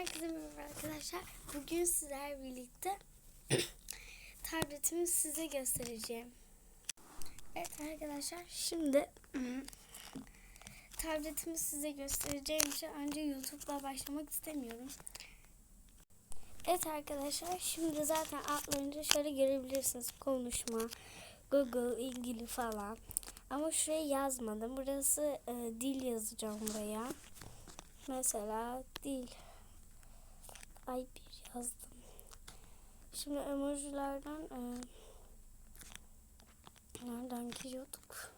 Herkese merhaba arkadaşlar. Bugün sizler birlikte tabletimi size göstereceğim. Evet arkadaşlar şimdi tabletimi size göstereceğim için önce YouTube'la başlamak istemiyorum. Evet arkadaşlar şimdi zaten atlayınca şöyle görebilirsiniz. Konuşma, Google ilgili falan. Ama şuraya yazmadım. Burası e, dil yazacağım buraya. Mesela dil. Ay bir yazdım. Şimdi emojilerden e, nereden giriyorduk?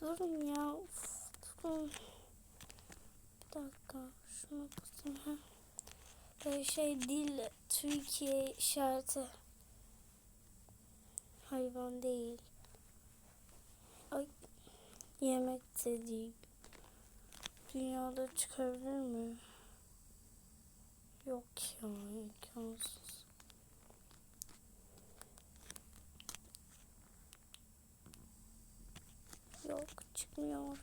Durun ya. Uf, durun. Bir dakika. Şuna basayım. Ha. E, şey dil Türkiye işareti. Hayvan değil. Ay yemek de. Dünyada çıkabilir mi? Yok ya imkansız. Yok çıkmıyor.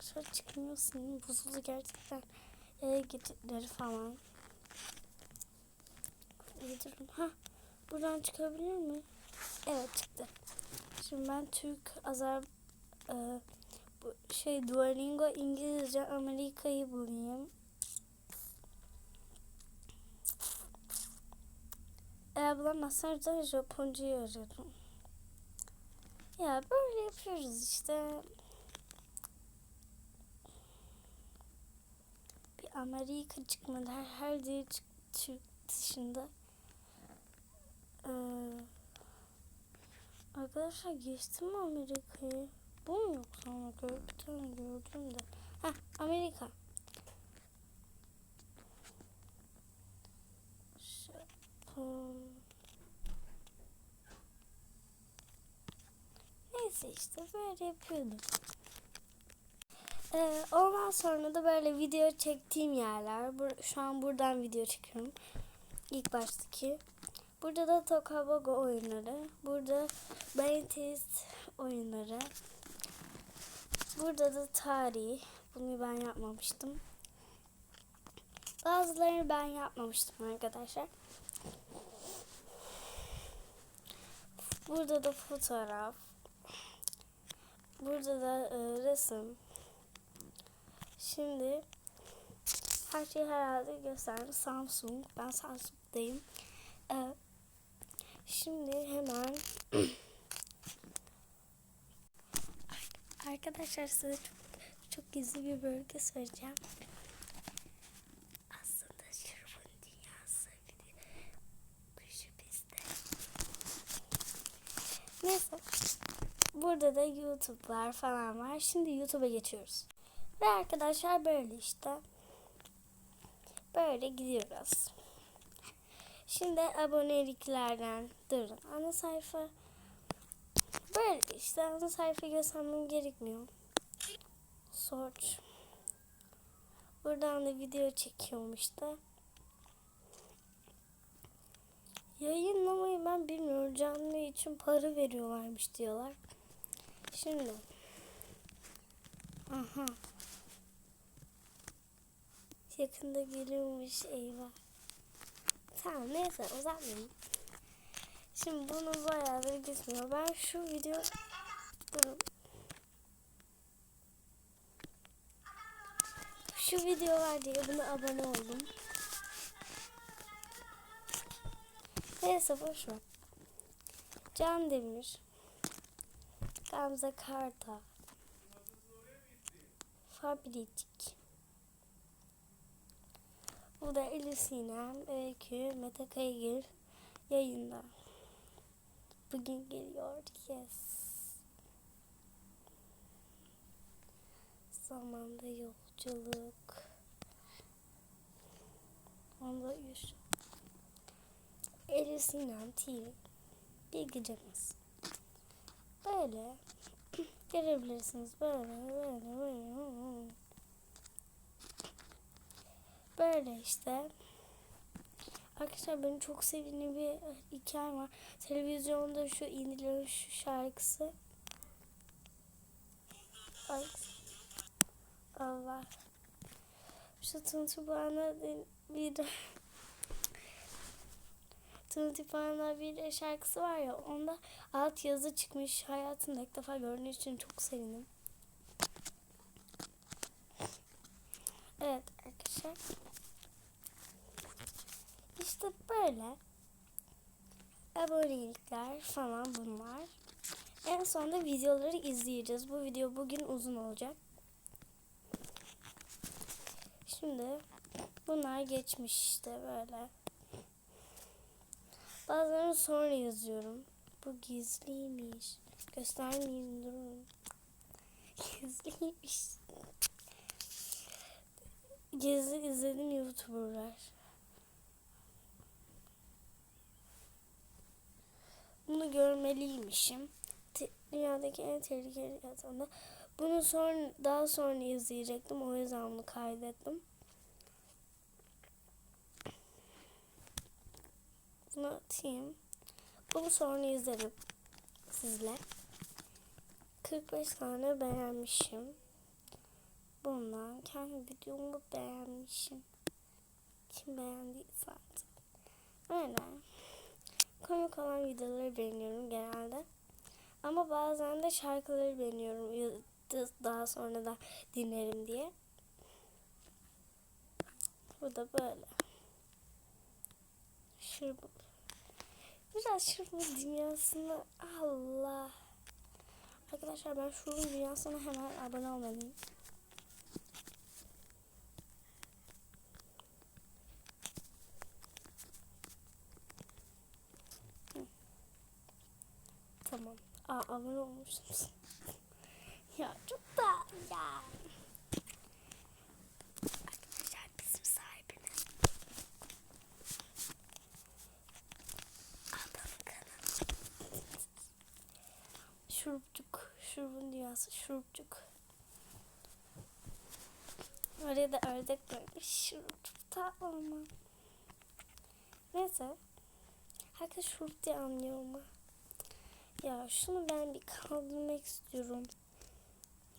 Şöyle çıkmıyor senin bozuldu gerçekten. Eve gittikleri falan. Durun. Ha, buradan çıkabilir mi? Evet çıktı. Şimdi ben Türk, Azer, e, şey Duolingo İngilizce Amerika'yı bulayım. Eğer bulamazsam da Japonca'yı. Ya böyle yapıyoruz işte. Bir Amerika çıkmadı. Her, her dil çık, Türk dışında. Ee, arkadaşlar geçtim mi Amerika'yı? Bu mu yoksa Amerika? Bir gördüm de. Heh Amerika. Neyse işte böyle yapıyordum. Ee, ondan sonra da böyle video çektiğim yerler. Bur- Şu an buradan video çekiyorum. İlk baştaki. Burada da Tokabogo oyunları. Burada Brain Test oyunları. Burada da tarih. Bunu ben yapmamıştım. Bazılarını ben yapmamıştım arkadaşlar. Burada da fotoğraf. Burada da e, resim. Şimdi her şeyi herhalde gösterdim. Samsung. Ben Samsung'dayım. Evet. Şimdi hemen arkadaşlar size çok, çok gizli bir bölge söyleyeceğim. Aslında şurubun dünyası kuşu bizde. Neyse. Burada da YouTube'lar falan var. Şimdi YouTube'a geçiyoruz. Ve arkadaşlar böyle işte. Böyle gidiyoruz. Şimdi aboneliklerden durun. Ana sayfa böyle işte ana sayfa göstermem gerekmiyor. Search. Buradan da video çekiyorum işte. Yayınlamayı ben bilmiyorum. Canlı için para veriyorlarmış diyorlar. Şimdi. Aha. Yakında geliyormuş eyvah. Tamam neyse uzatmayayım. Şimdi bunu bayağıdır gitmiyor. Ben şu video... Durun. Şu video var diye buna abone oldum. Neyse boş ver. Can Demir. Gamze Karta. Fabricik. Bu da Elif Sinem, Öykü, Mete Kaygır yayında. Bugün geliyor. Yes. Zamanda yolculuk. Onda üç. Elif Sinem TV. Bilgicemiz. Böyle görebilirsiniz. Böyle böyle böyle. Böyle işte. Arkadaşlar benim çok sevdiğim bir e, hikayem var. Televizyonda şu indilerin şu şarkısı. Ay. Allah. Şu Tuntu bana bir Tunti Panda bir şarkısı var ya onda alt yazı çıkmış hayatımda ilk defa gördüğüm için çok sevindim. Evet arkadaşlar. İşte böyle. Abonelikler falan bunlar. En sonunda videoları izleyeceğiz. Bu video bugün uzun olacak. Şimdi bunlar geçmiş işte böyle. Bazılarını sonra yazıyorum. Bu gizliymiş. Göstermeyeyim durun. Gizliymiş. Gizli izledim YouTuber'lar. Bunu Te- Dünyadaki en tehlikeli yatağında. Bunu sonra daha sonra izleyecektim. O yüzden bunu kaydettim. Bunu atayım. Bunu sonra izlerim sizle. 45 tane beğenmişim. Bundan kendi videomu beğenmişim. Kim beğendiyse artık. Öyle. Komik olan videoları beğeniyorum genelde. Ama bazen de şarkıları beğeniyorum. Daha sonra da dinlerim diye. Bu da böyle. Şurubu. Biraz şurubu dünyasına Allah. Arkadaşlar ben şurubu dünyasına hemen abone olmalıyım. Tamam. Aa abone ya çok da ya. Arkadaşlar bizim sahibimiz. Adam kanalı. Şurupçuk. Şurubun dünyası şurupçuk. Oraya da ördek koymuş. Şurupçuk tatlı ama. Neyse. Herkes şurup diye anlıyor ama. Ya şunu ben bir kaldırmak istiyorum.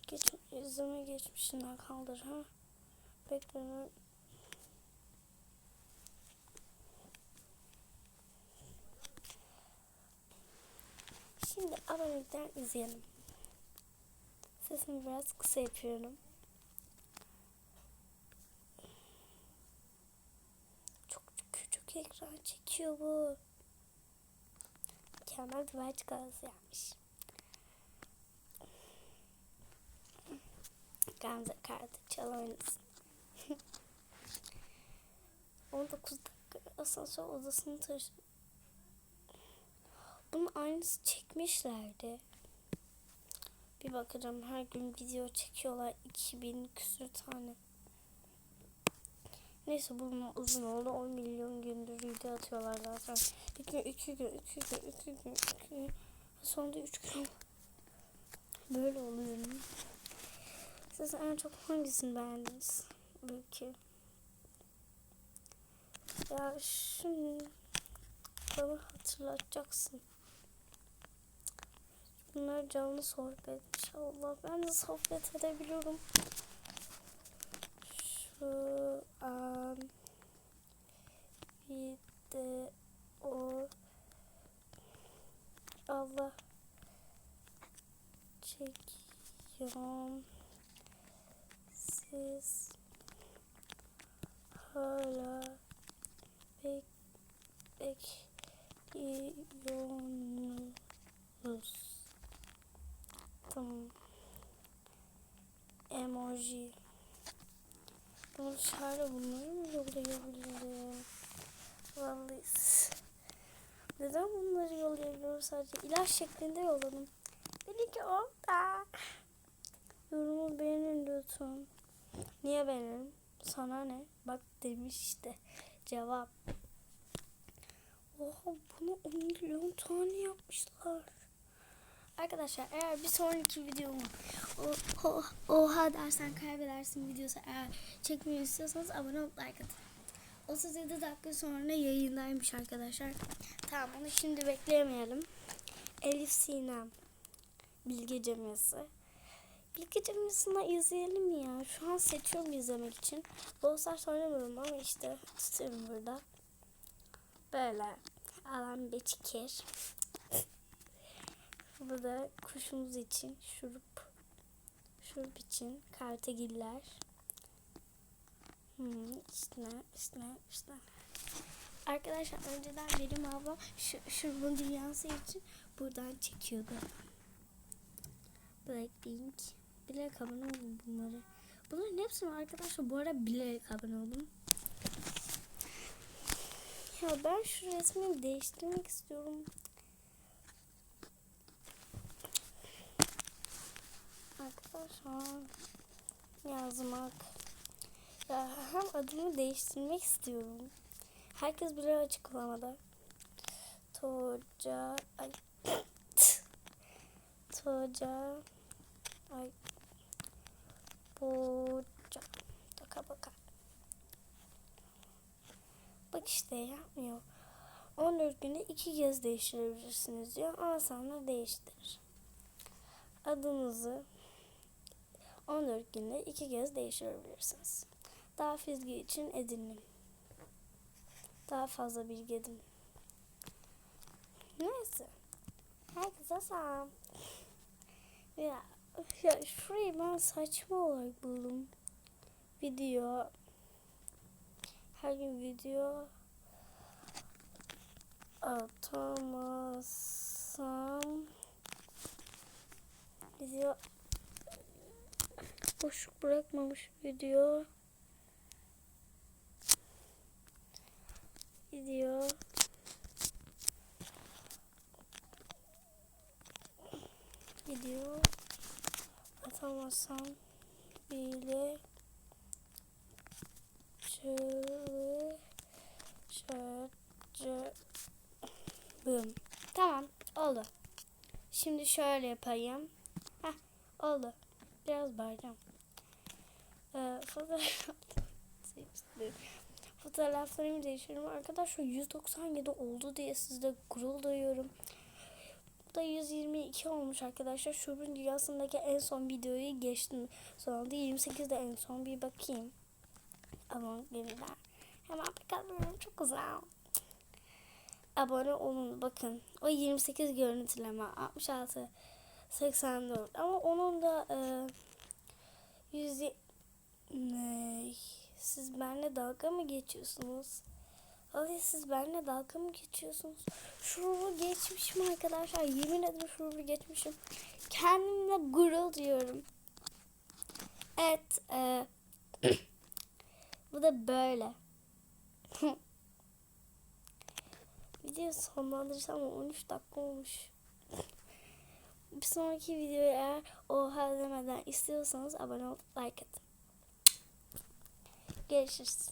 Geç, izleme geçmişinden kaldır ha. Bekle. Şimdi abonelikten izleyelim. Sesimi biraz kısa yapıyorum. Çok küçük ekran çekiyor bu. Mükemmel duvar çikolatası yapmış. Gamze kartı çal oynasın. 19 dakika asansör odasını taşı. Bunun aynısı çekmişlerdi. Bir bakacağım her gün video çekiyorlar 2000 küsür tane. Neyse bu uzun oldu 10 milyon gündür video atıyorlar zaten. 2 gün, 2 gün, 2 gün, 2 gün, 2 gün. Sonunda 3 gün. Böyle oluyorum. Siz en çok hangisini beğendiniz? Belki. Ya şunu bana hatırlatacaksın. Bunlar canlı sohbet. İnşallah ben de sohbet edebiliyorum. Şu an bir de o Allah çekiyorum. Siz hala bek bekliyorsunuz. Tamam. Emoji. Dışarıda bunları mı yollayabilirim? Vallahi neden bunları yollayabiliyorum sadece? ilaç şeklinde yolladım. Dedi ki orada. Yorumu beğenin lütfen. Niye beğenelim? Sana ne? Bak demiş işte. Cevap. Oha bunu 10 milyon tane yapmışlar. Arkadaşlar eğer bir sonraki videomu o- o- oha dersen kaybedersin videosu eğer çekmeyi istiyorsanız abone olup like atın. 37 dakika sonra yayındaymış arkadaşlar. Tamam bunu şimdi bekleyemeyelim. Elif Sinem Bilge Cemesi Birkaç videosunu izleyelim ya. Şu an seçiyorum izlemek için. Brawl Stars oynamıyorum ama işte tutuyorum burada. Böyle alan bir çikir. Bu da kuşumuz için şurup. Şurup için kartegiller. Hmm, işte işte işte. Arkadaşlar önceden benim ablam şu, şurubun dünyası için buradan çekiyordu. Blackpink. Bilerek abone oldum bunları. Bunların hepsini arkadaşlar bu ara bilerek abone oldum. Ya ben şu resmi değiştirmek istiyorum. Arkadaşlar yazmak. Ya hem adımı değiştirmek istiyorum. Herkes bilir açıklamada. Toca ay Toca ay Boca Toka baka. Bak işte yapmıyor. 14 günde iki kez değiştirebilirsiniz diyor. Ama sonra değiştirir. Adınızı 14 günde iki kez değiştirebilirsiniz. Daha fizgi için edinin. Daha fazla bilgi edin. Neyse. Herkese selam. Ya, ya şurayı ben saçma olarak buldum. Video. Her gün video atamazsam video boşluk bırakmamış video video video atamazsam bile çalışırım. Tamam oldu. Şimdi şöyle yapayım. Heh oldu. Biraz bağıracağım. Ee, fotoğraf fotoğraflarımı değiştiriyorum. Arkadaşlar 197 oldu diye sizde gurur duyuyorum. Bu da 122 olmuş arkadaşlar. Şubun dünyasındaki en son videoyu geçtim. Sonunda 28'de en son bir bakayım. Ama gemiler. Hemen bakalım. Çok güzel. Abone olun. Bakın. O 28 görüntüleme. 66 84. Ama onun da e, 100 ne? Siz benimle dalga mı geçiyorsunuz? Hadi siz benimle dalga mı geçiyorsunuz? Şurubu geçmişim arkadaşlar. Yemin ederim şurubu geçmişim. Kendimle gurur duyuyorum. Evet. E, bu da böyle. Video sonlandırırsam 13 dakika olmuş. Bir sonraki videoya eğer oha demeden istiyorsanız abone olup like atın. Görüşürüz.